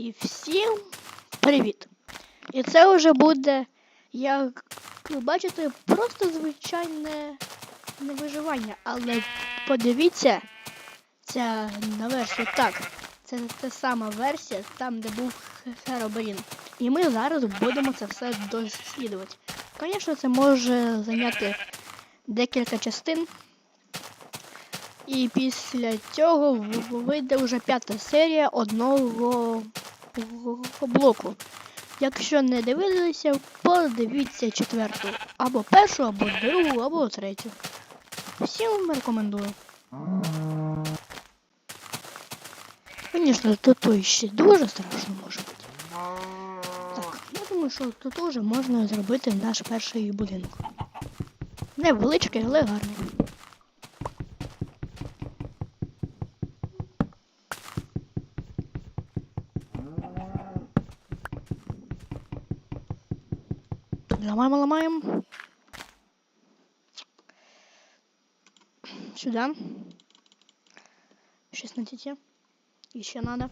І всім привіт! І це вже буде, як ви бачите, просто звичайне не виживання. Але подивіться, ця на версію так. Це та сама версія, там, де був Херобрін. І ми зараз будемо це все досліджувати. Звісно, це може зайняти декілька частин. І після цього вийде вже п'ята серія одного блоку. Якщо не дивилися, подивіться четверту. Або першу, або другу, або третю. Всім рекомендую. Звісно, тут ще дуже страшно може бути. Так, я думаю, що тут уже можна зробити наш перший будинок. Невеличкий, але гарний. Ломаем, ломаем. Сюда. 16. Еще надо.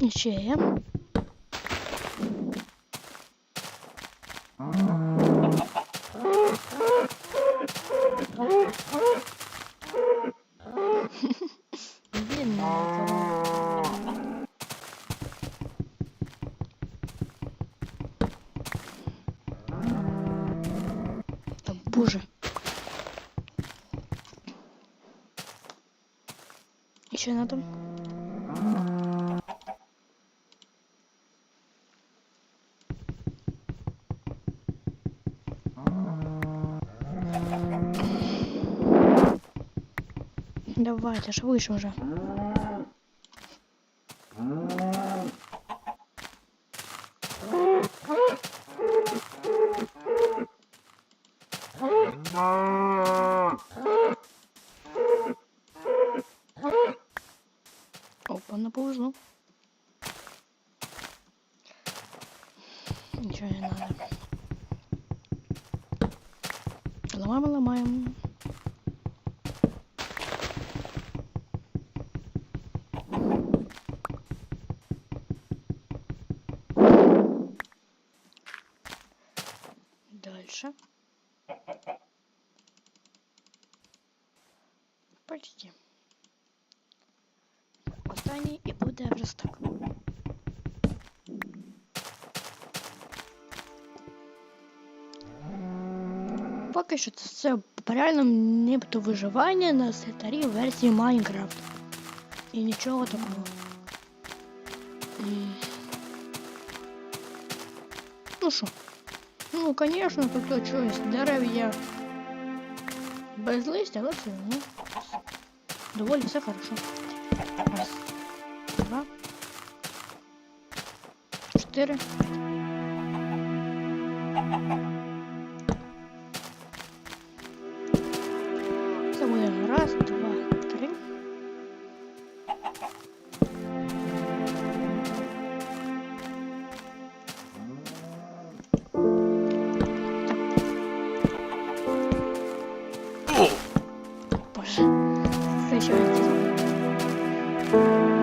Еще. Еще надо. Давайте, швидше вже. Опа, Ничего не надо. Ломаем, ломаем. Дальше. Почти. Останній і буде вже Поки що це реально нібито виживання на старій версії Майнкрафт. І нічого такого. М. Ну що? Ну, звісно, тут щось дерев є без листя, але все одно. Доволі все хорошо. Раз, два, чотири. Це що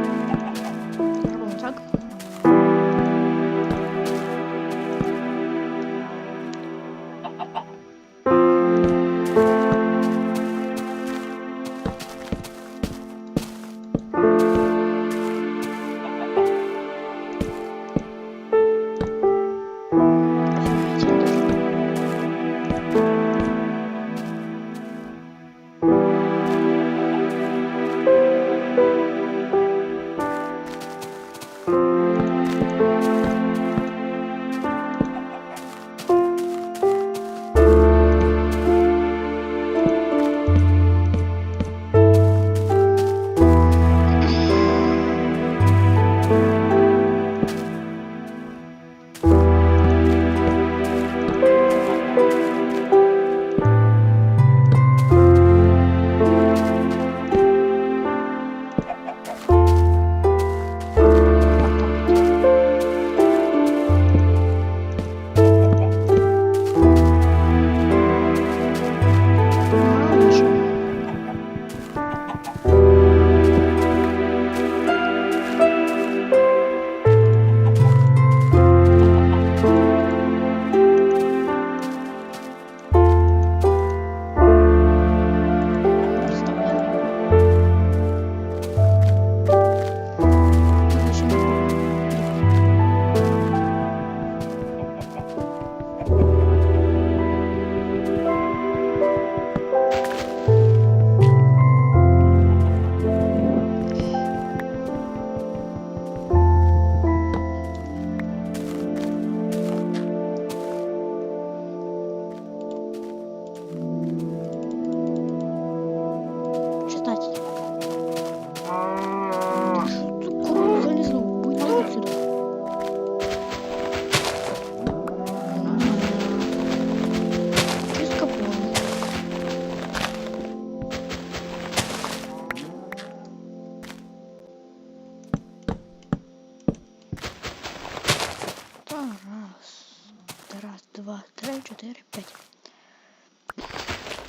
раз. Раз, два, три, чотири, п'ять.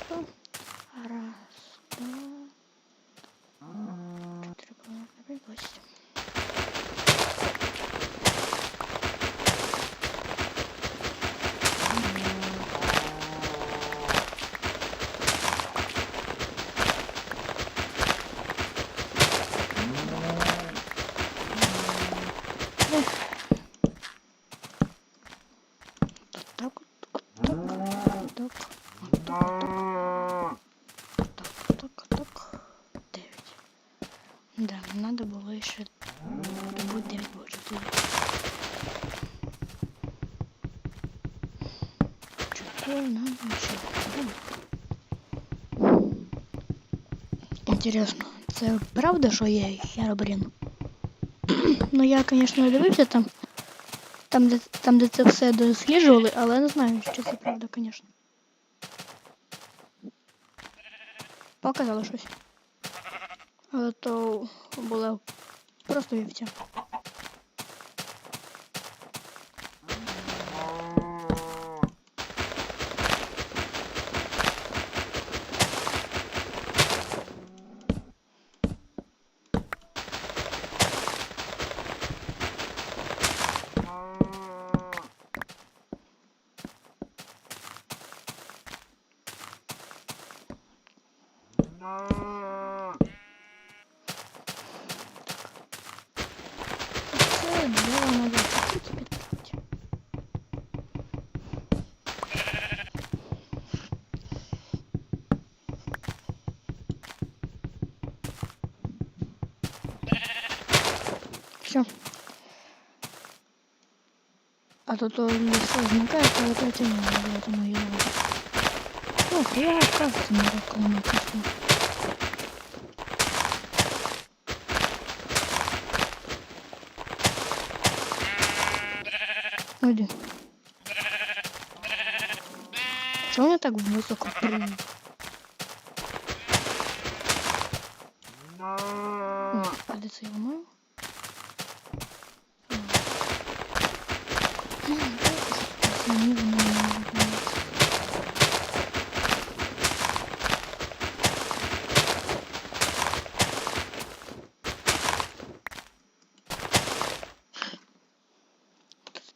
Ну, раз, два. Чотири помилки, п'ять, восемь. Інтересно, це правда, що є Херобрін? ну я, звісно, дивився там. Там, де, там, де це все досліджували, але не знаю, що це правда, звісно. Показало щось. Але то було просто вівця. Це дерево надо чуть-чуть підправити. Все. А то то не зникає, коли то це не я думаю, я буду. Ох, я кажется, не рекламую пісню. Иди. Чего мне так высоко прыгнул? О, а де це я маю? Ні, воно не відбувається.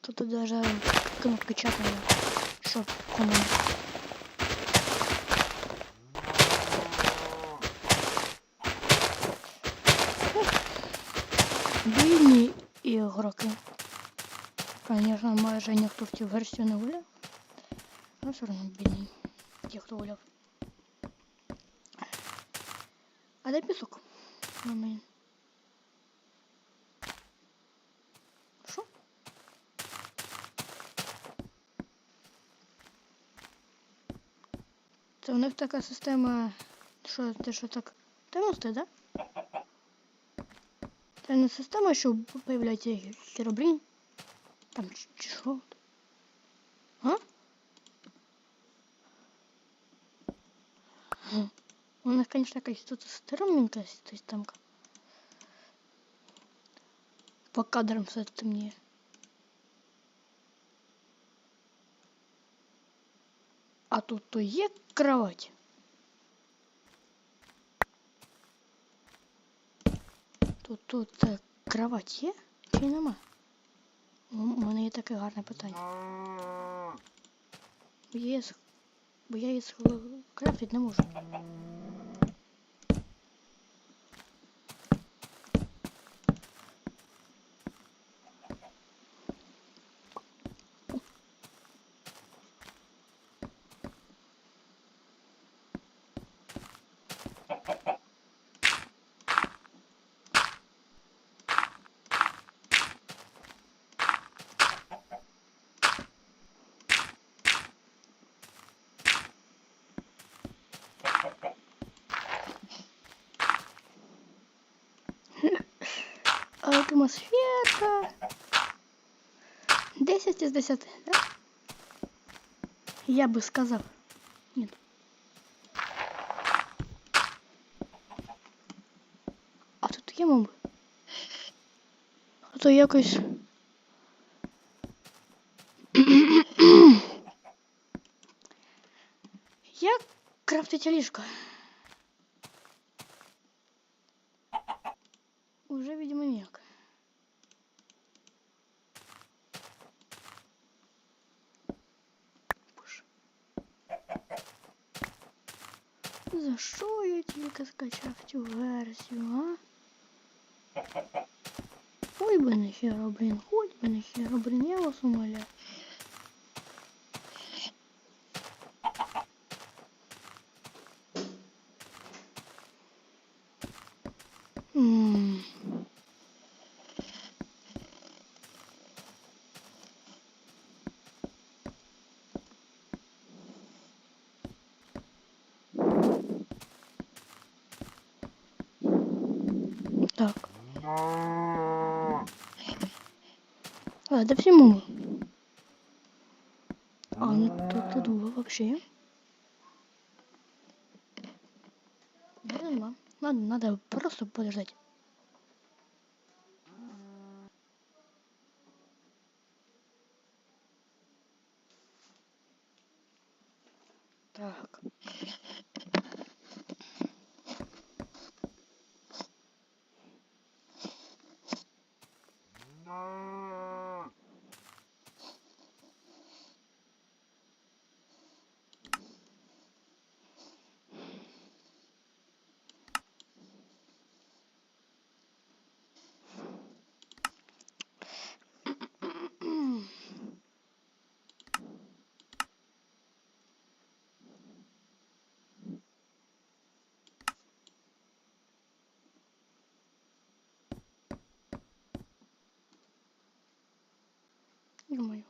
Тут, тут даже чатная, чтоб команд. Бідні ігроки. Конечно, майже ніхто в цю версію не гуляв. Ну, все одно бідні. Ті, хто гуляв. А де пісок? Ну, мені. Це у них така система, що ти що так темності, да? Це не система, що появляється херобрін. Там чи- що? А? У них, конечно, якась тут стрімненька системка. По кадрам все темніє. А тут то є кровать. Тут тут е, кровать є чи нема? У мене є таке гарне питання. Бо я її з- Бо я її крафтити не можу. Атмосфера. 10 із 10, да? Я би сказав. Ні. А тут є моби? А то якось. Як крафтить ліжко? Уже, видимо, ніяк. За що я тільки скачав цю версію, а? Ой би не херобрін, хоч би не херобрін, я вас умоляю. М, А, да всему. А, ну тут, тут было вообще. Блин, ладно, надо просто подождать. Так. Думаю.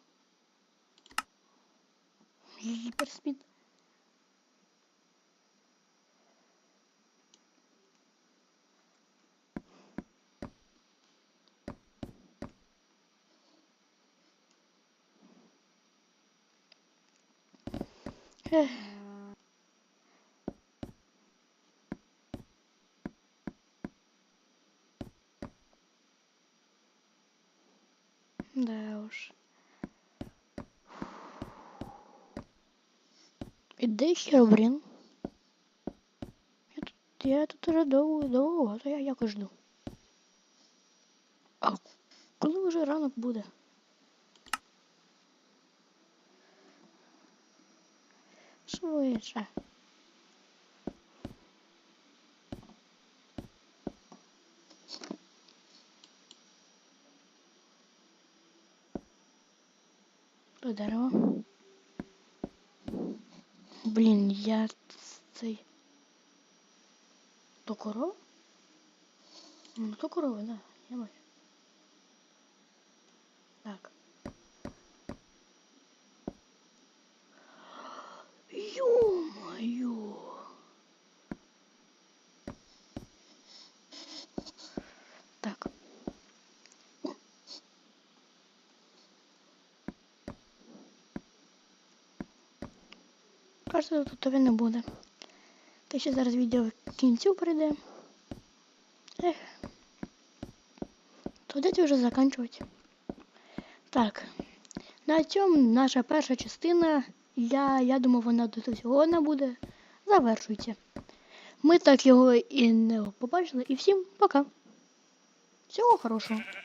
Гиперспид. Ех. Да уж. Іди ще, блін. Я тут, я тут уже довго, а то я якось жду. А коли вже ранок буде? Швидше. До дерева. Блін, я цей. То корова? Ну, то корова, да, я бачу. Так. Ё-моё! Так. Кажется, тут тобі не буде. Та ще зараз відео в кінцю прийде. Ех. То дайте вже заканчувати. Так. На цьому наша перша частина, я, я думав, вона до всього не буде, завершується. Ми так його і не побачили. І всім пока. Всього хорошого.